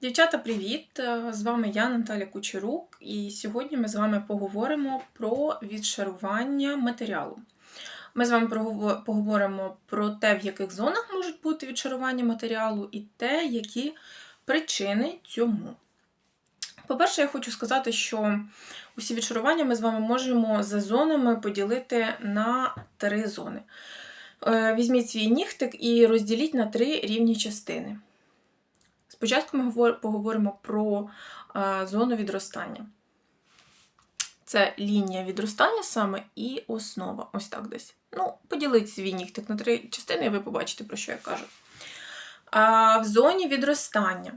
Дівчата, привіт! Е, З вами я, Наталя Кучерук, і сьогодні ми з вами поговоримо про відшарування матеріалу. Ми з вами поговоримо про те, в яких зонах можуть бути відшарування матеріалу, і те, які причини цьому. По-перше, я хочу сказати, що усі відшарування ми з вами можемо за зонами поділити на три зони. Е, Візьміть свій нігтик і розділіть на три рівні частини. Спочатку ми поговоримо про зону відростання. Це лінія відростання саме і основа. Ось так десь. Ну, поділіть свій нігтик на три частини, і ви побачите, про що я кажу. А в зоні відростання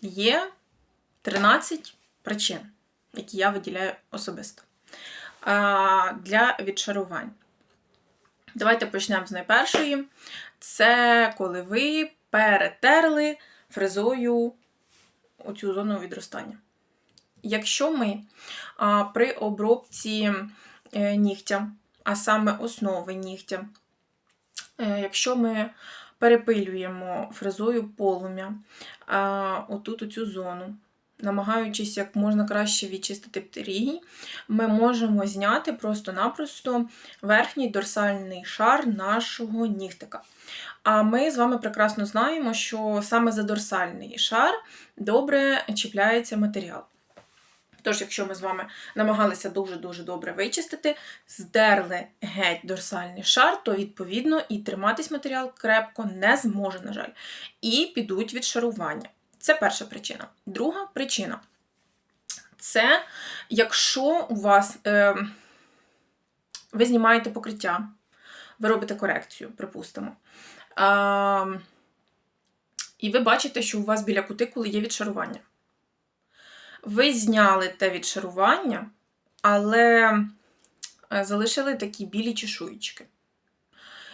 є 13 причин, які я виділяю особисто а, для відшарувань. Давайте почнемо з найпершої. Це коли ви перетерли фрезою оцю зону відростання. Якщо ми а, при обробці е, нігтя, а саме основи нігтя, е, якщо ми перепилюємо фрезою полум'я отут оцю зону, намагаючись як можна краще відчистити птерігій, ми можемо зняти просто-напросто верхній дорсальний шар нашого нігтика. А ми з вами прекрасно знаємо, що саме за дорсальний шар добре чіпляється матеріал. Тож, якщо ми з вами намагалися дуже-дуже добре вичистити, здерли геть дорсальний шар, то відповідно і триматись матеріал крепко не зможе, на жаль. І підуть відшарування. Це перша причина. Друга причина це якщо у вас е, ви знімаєте покриття, ви робите корекцію, припустимо. І ви бачите, що у вас біля кутикули є відшарування. Ви зняли те відшарування, але е, залишили такі білі чешуєчки.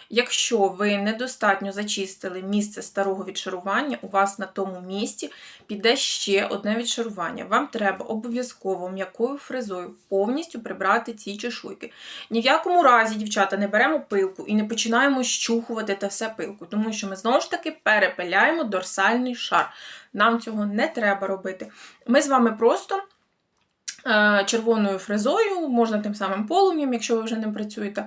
Якщо ви недостатньо зачистили місце старого відшарування, у вас на тому місці піде ще одне відшарування. Вам треба обов'язково м'якою фрезою повністю прибрати ці чешуйки. Ні в якому разі, дівчата, не беремо пилку і не починаємо щухувати те все пилку, тому що ми знову ж таки перепиляємо дорсальний шар. Нам цього не треба робити. Ми з вами просто. е, Червоною фрезою, можна тим самим полум'ям, якщо ви вже не працюєте.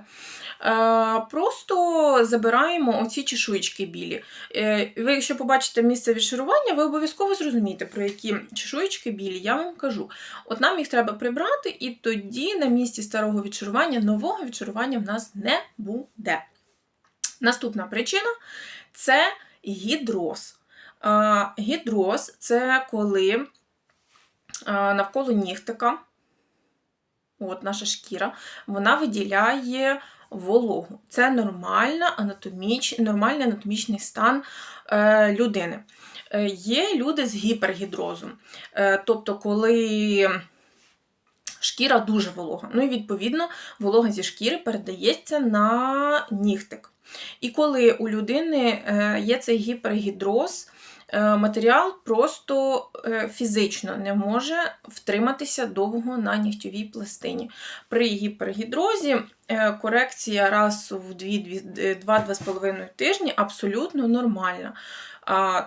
Е, Просто забираємо оці чешуєчки білі. Е, Ви, якщо побачите місце відшарування, ви обов'язково зрозумієте, про які чешуєчки білі, я вам кажу. От нам їх треба прибрати, і тоді на місці старого відшарування, нового відшарування в нас не буде. Наступна причина це гідроз. Е, Гідроз це коли навколо нігтика, от наша шкіра, вона виділяє вологу. Це нормальна анатоміч... нормальний анатомічний стан е, людини. Е, є люди з гіпергідрозом, е, тобто, коли шкіра дуже волога. Ну і відповідно волога зі шкіри передається на нігтик. І коли у людини е, є цей гіпергідроз, матеріал просто е, фізично не може втриматися довго на нігтєвій пластині. При гіпергідрозі е, корекція раз в 2-2,5 тижні абсолютно нормальна.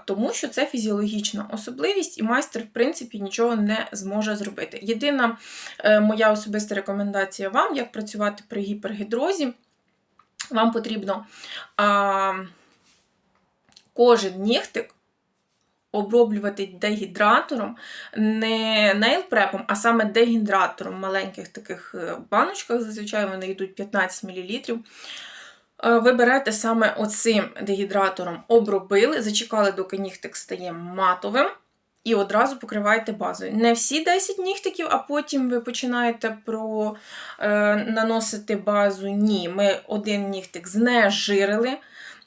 Тому що це фізіологічна особливість, і майстер, в принципі, нічого не зможе зробити. Єдина е, моя особиста рекомендація вам, як працювати при гіпергідрозі, вам потрібно кожен нігтик оброблювати дегідратором, не нейлпрепом, а саме дегідратором в маленьких таких е, баночках, зазвичай вони йдуть 15 мл. Ви берете саме оцим дегідратором, обробили, зачекали, доки нігтик стає матовим, і одразу покриваєте базою. Не всі 10 нігтиків, а потім ви починаєте про, е, наносити базу. Ні, ми один нігтик знежирили,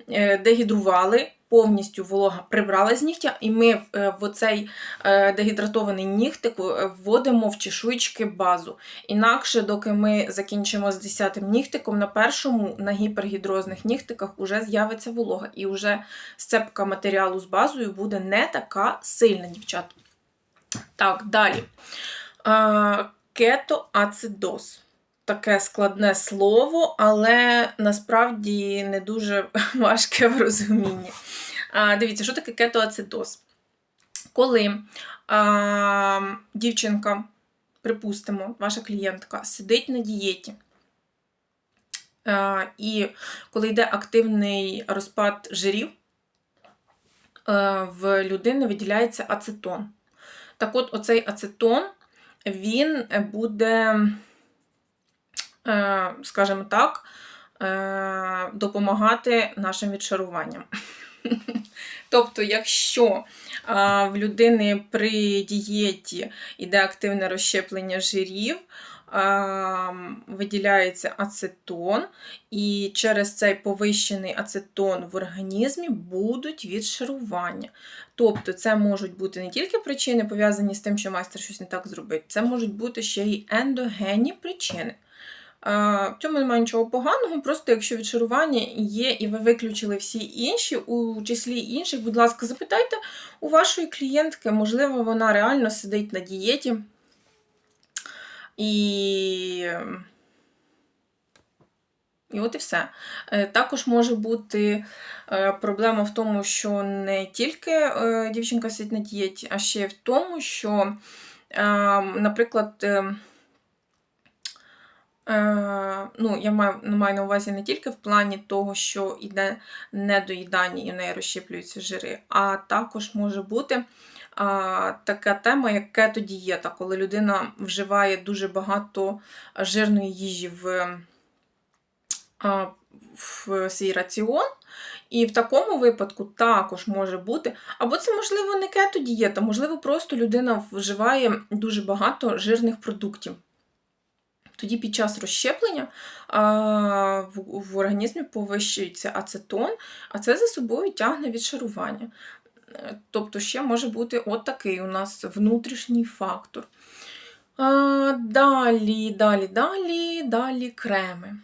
е, дегідрували, повністю волога прибрала з нігтя, і ми е, в оцей е, дегідратований нігтик е, вводимо в чешуйчки базу. Інакше, доки ми закінчимо з 10-м нігтиком, на першому на гіпергідрозних нігтиках вже з'явиться волога, і вже сцепка матеріалу з базою буде не така сильна, дівчат. Так, далі. Кетоацидоз. Таке складне слово, але насправді не дуже важке в розумінні. А, Дивіться, що таке кетоацидоз? Коли а, дівчинка, припустимо, ваша клієнтка сидить на дієті, а, і коли йде активний розпад жирів, а, в людини виділяється ацетон. Так от, оцей ацетон, він буде, скажімо так, е, допомагати нашим відшаруванням. Тобто, якщо в людини при дієті йде активне розщеплення жирів, виділяється ацетон, і через цей повищений ацетон в організмі будуть відшарування. Тобто, це можуть бути не тільки причини, пов'язані з тим, що майстер щось не так зробить, це можуть бути ще й ендогенні причини. В цьому немає нічого поганого, просто якщо відшарування є, і ви виключили всі інші, у числі інших, будь ласка, запитайте у вашої клієнтки, можливо, вона реально сидить на дієті. І і от і все. Е, також може бути е, проблема в тому, що не тільки е, дівчинка сидить на дієті, а ще в тому, що, наприклад, ну, я маю маю на увазі не тільки в плані того, що йде недоїдання і в неї розщеплюються жири, а також може бути а, така тема, як кетодієта, коли людина вживає дуже багато жирної їжі в, а, в свій раціон. І в такому випадку також може бути, або це, можливо, не кетодієта, можливо, просто людина вживає дуже багато жирних продуктів. Тоді під час розщеплення а, в, в організмі повищується ацетон, а це за собою тягне відшарування. Тобто ще може бути от такий у нас внутрішній фактор. А, Далі, далі, далі, далі креми.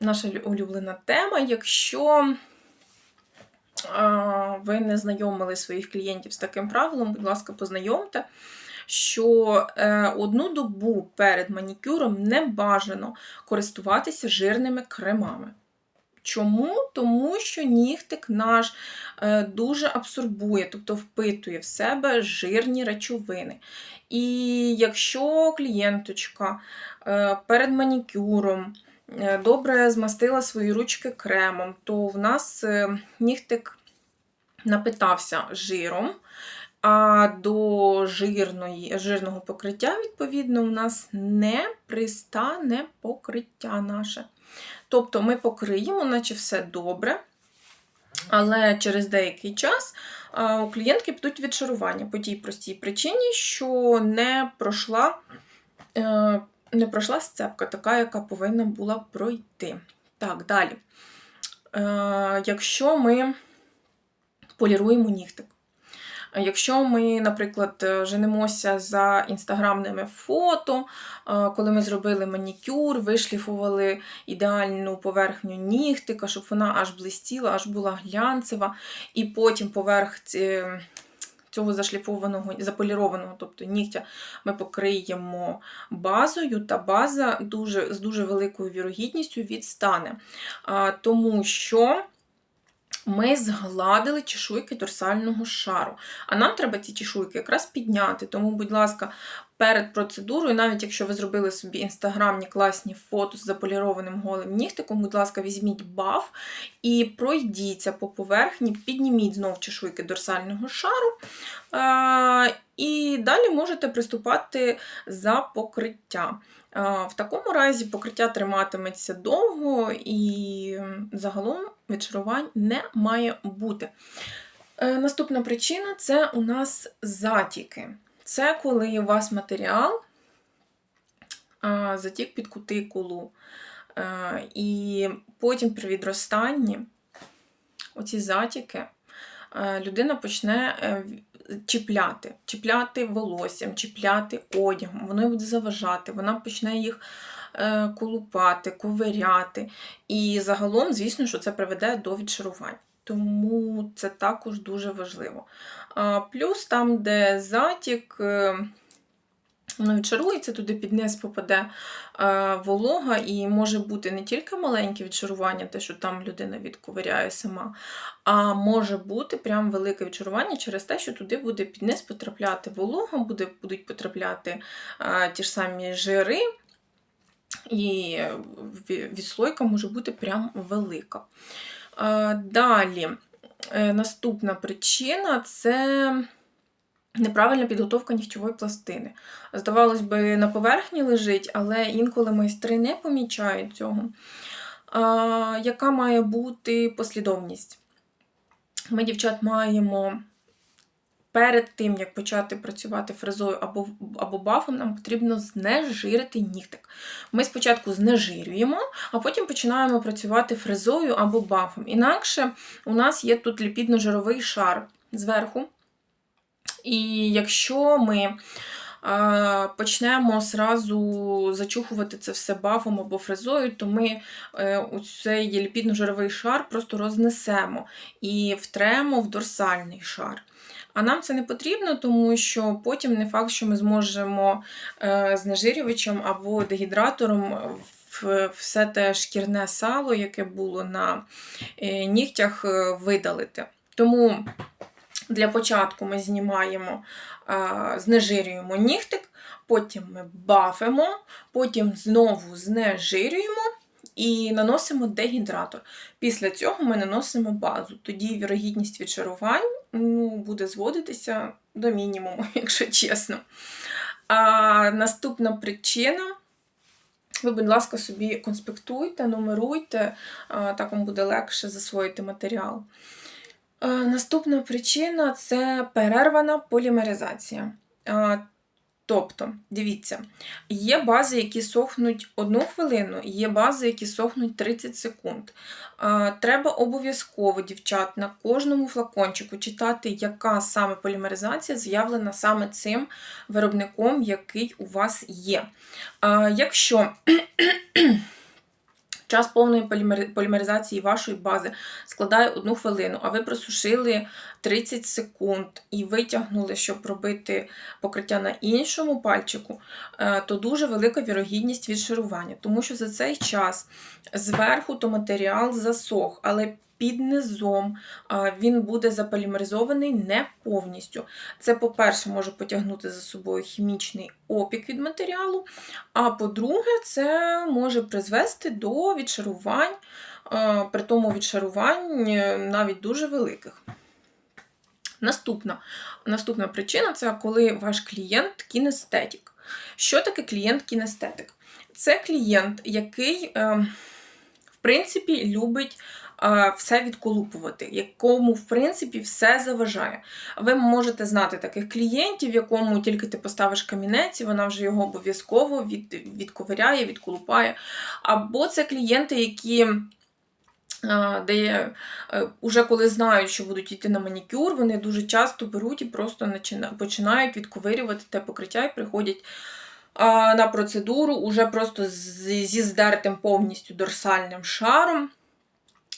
Наша улюблена тема. Якщо ви не знайомили своїх клієнтів з таким правилом, будь ласка, познайомте що е, одну добу перед манікюром не бажано користуватися жирними кремами. Чому? Тому що нігтик наш е, дуже абсорбує, тобто впитує в себе жирні речовини. І якщо клієнточка е, перед манікюром добре змастила свої ручки кремом, то в нас нігтик напитався жиром, а до жирної, жирного покриття, відповідно, у нас не пристане покриття наше. Тобто ми покриємо, наче все добре. Але через деякий час у клієнтки підуть відшарування по тій простій причині, що не пройшла е, не пройшла сцепка, така, яка повинна була пройти. Так, далі. Е, якщо ми поліруємо нігтик, Якщо ми, наприклад, е, женемося за інстаграмними фото, е, коли ми зробили манікюр, вишліфували ідеальну поверхню нігтика, щоб вона аж блистіла, аж була глянцева, і потім поверх цього зашліфованого, заполірованого, тобто нігтя, ми покриємо базою, та база дуже, з дуже великою вірогідністю відстане. Тому що ми згладили чешуйки торсального шару. А нам треба ці чешуйки якраз підняти. Тому, будь ласка, перед процедурою, навіть якщо ви зробили собі інстаграмні класні фото з заполірованим голим нігтиком, будь ласка, візьміть баф і пройдіться по поверхні, підніміть знов чешуйки дорсального шару. І далі можете приступати за покриття. В такому разі покриття триматиметься довго і загалом відшарувань не має бути. Е, наступна причина це у нас затіки. Це коли у вас матеріал затік під кутикулу. Е, і потім при відростанні оці затіки е, людина почне чіпляти, чіпляти волоссям, чіпляти одягом, воно буде заважати, вона почне їх е, колупати, ковиряти. І загалом, звісно, що це приведе до відшарувань. Тому це також дуже важливо. Плюс там, де затік, е, Воно відшарується, туди під низ попаде е, волога, і може бути не тільки маленьке відшарування, те, що там людина відковиряє сама, а може бути прям велике відшарування через те, що туди буде під низ потрапляти волога, буде, будуть потрапляти е, ті ж самі жири, і відслойка може бути прям велика. Далі, е, наступна причина це неправильна підготовка нігтєвої пластини. Здавалось би, на поверхні лежить, але інколи майстри не помічають цього. Яка має бути послідовність? Ми, дівчат, маємо перед тим, як почати працювати фрезою або, або бафом, нам потрібно знежирити нігтик. Ми спочатку знежирюємо, а потім починаємо працювати фрезою або бафом. Інакше у нас є тут ліпідно-жировий шар зверху. І якщо ми а, почнемо зразу зачухувати це все бафом або фрезою, то ми е, цей ліпідно-жировий шар просто рознесемо і втремо в дорсальний шар. А нам це не потрібно, тому що потім не факт, що ми зможемо е, знежирювачем або дегідратором все те шкірне сало, яке було на е, нігтях, е, видалити. Тому для початку ми знімаємо, знежирюємо нігтик, потім ми бафимо, потім знову знежирюємо і наносимо дегідратор. Після цього ми наносимо базу. Тоді вірогідність відшарувань ну, буде зводитися до мінімуму, якщо чесно. А, наступна причина. Ви, будь ласка, собі конспектуйте, нумеруйте, так вам буде легше засвоїти матеріал. Е, Наступна причина це перервана полімеризація. Тобто, дивіться, є бази, які сохнуть одну хвилину, є бази, які сохнуть 30 секунд. Треба обов'язково, дівчат, на кожному флакончику читати, яка саме полімеризація з'явлена саме цим виробником, який у вас є. Якщо час повної полімери- полімеризації вашої бази складає одну хвилину, а ви просушили 30 секунд і витягнули, щоб робити покриття на іншому пальчику, е, то дуже велика вірогідність відшарування, тому що за цей час зверху то матеріал засох, але під низом він буде заполімеризований не повністю. Це, по-перше, може потягнути за собою хімічний опік від матеріалу, а по-друге, це може призвести до відшарувань, при тому відшарувань е, навіть дуже великих. Наступна, наступна причина це коли ваш клієнт кінестетик. Що таке клієнт кінестетик? Це клієнт, який, е, в принципі, любить все відколупувати, якому, в принципі, все заважає. Ви можете знати таких клієнтів, якому тільки ти поставиш камінець, і вона вже його обов'язково від, відковиряє, відколупає. Або це клієнти, які. Де е, уже коли знають, що будуть йти на манікюр, вони дуже часто беруть і просто починають відковирювати те покриття і приходять на процедуру уже просто зі здертим повністю дорсальним шаром.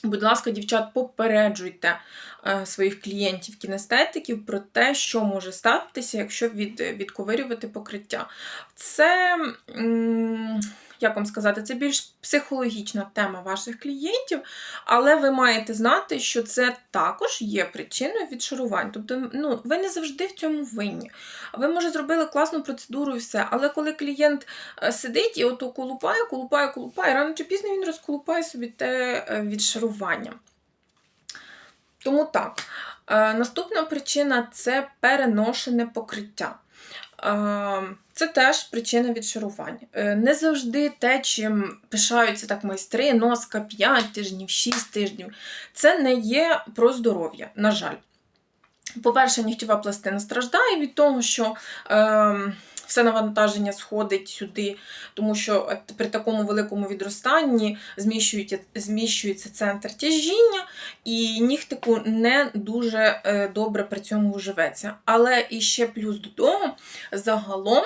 Будь ласка, дівчат, попереджуйте е, своїх клієнтів кінестетиків про те, що може статися, якщо від, відковирювати покриття. Це, м, як вам сказати, це більш психологічна тема ваших клієнтів, але ви маєте знати, що це також є причиною відшарувань. Тобто, ну, ви не завжди в цьому винні. Ви, може, зробили класну процедуру і все, але коли клієнт е, сидить і ото колупає, колупає, колупає, рано чи пізно він розколупає собі те е, відшарування. Тому так. Е, Наступна причина це переношене покриття. Це теж причина відшарувань. Е, Не завжди те, чим пишаються так майстри, носка 5 тижнів, 6 тижнів. Це не є про здоров'я, на жаль. По-перше, нігтєва пластина страждає від того, що е, все навантаження сходить сюди, тому що е, при такому великому відростанні зміщується, зміщується центр тяжіння, і нігтику не дуже е, добре при цьому живеться. Але і ще плюс до того, загалом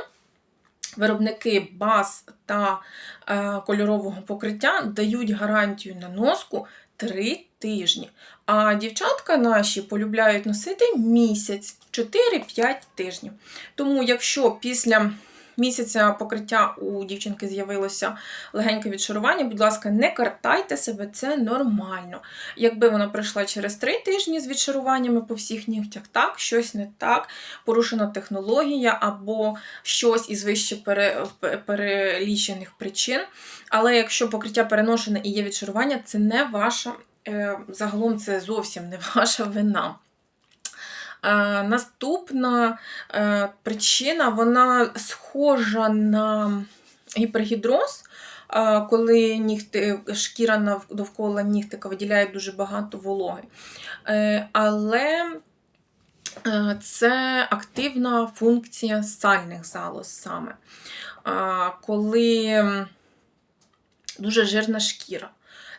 виробники баз та е, кольорового покриття дають гарантію на носку 3 тижні. А дівчатка наші полюбляють носити місяць 4-5 тижнів. Тому, якщо після місяця покриття у дівчинки з'явилося легеньке відшарування. Будь ласка, не картайте себе, це нормально. Якби вона пройшла через три тижні з відшаруваннями по всіх нігтях, так, щось не так, порушена технологія або щось із вище пере, перелічених причин. Але якщо покриття переношене і є відшарування, це не ваша, загалом це зовсім не ваша вина. Е, Наступна е, причина, вона схожа на гіпергідроз, е, коли нігти, шкіра довкола нігтика виділяє дуже багато вологи. Е, Але е, це активна функція сальних залоз саме. Е, Коли дуже жирна шкіра.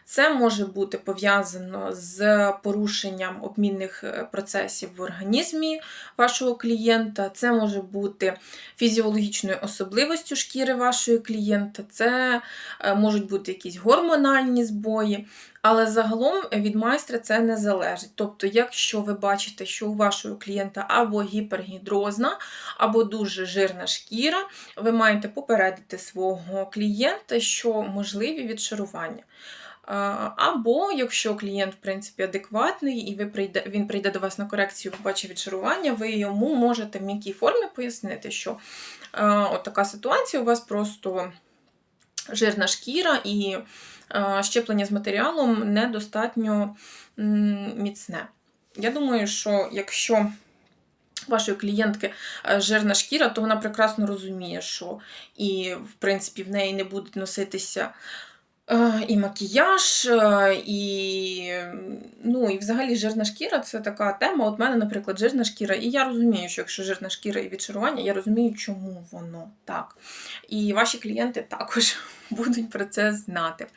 Це може бути пов'язано з порушенням обмінних е, процесів в організмі вашого клієнта, це може бути фізіологічною особливостю шкіри вашої клієнта, це е, можуть бути якісь гормональні збої, але загалом від майстра це не залежить. Тобто, якщо ви бачите, що у вашого клієнта або гіпергідрозна, або дуже жирна шкіра, ви маєте попередити свого клієнта, що можливі відшарування. Або якщо клієнт, в принципі, адекватний, і ви прийде, він прийде до вас на корекцію, побачить відшарування, ви йому можете в м'якій формі пояснити, що от така ситуація, у вас просто жирна шкіра і щеплення з матеріалом недостатньо міцне. Я думаю, що якщо вашої клієнтки е, жирна шкіра, то вона прекрасно розуміє, що і, в принципі, в неї не будуть носитися І макіяж, е, і, ну, і взагалі жирна шкіра це така тема. От в мене, наприклад, жирна шкіра, і я розумію, що якщо жирна шкіра і відшарування, я розумію, чому воно так. І ваші клієнти також будуть про це знати.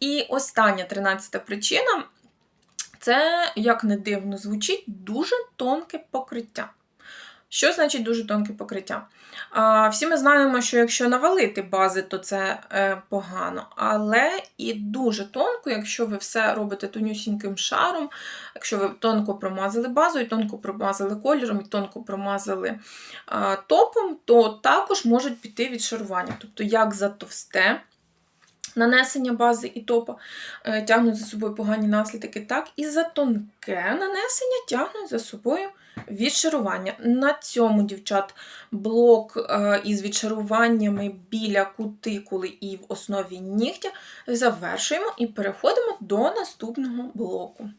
І остання тринадцята причина це, як не дивно звучить, дуже тонке покриття. Що значить дуже тонке покриття? А, Всі ми знаємо, що якщо навалити бази, то це е, погано. Але і дуже тонко, якщо ви все робите тонюсіньким шаром, якщо ви тонко промазали базою, тонко промазали кольором і тонко промазали а, топом, то також можуть піти відшарування. Тобто, як за товсте. Нанесення бази і топа е, тягнуть за собою погані наслідки, так і за тонке нанесення тягнуть за собою відшарування. На цьому, дівчат, блок е, із відшаруваннями біля кутикули і в основі нігтя завершуємо і переходимо до наступного блоку.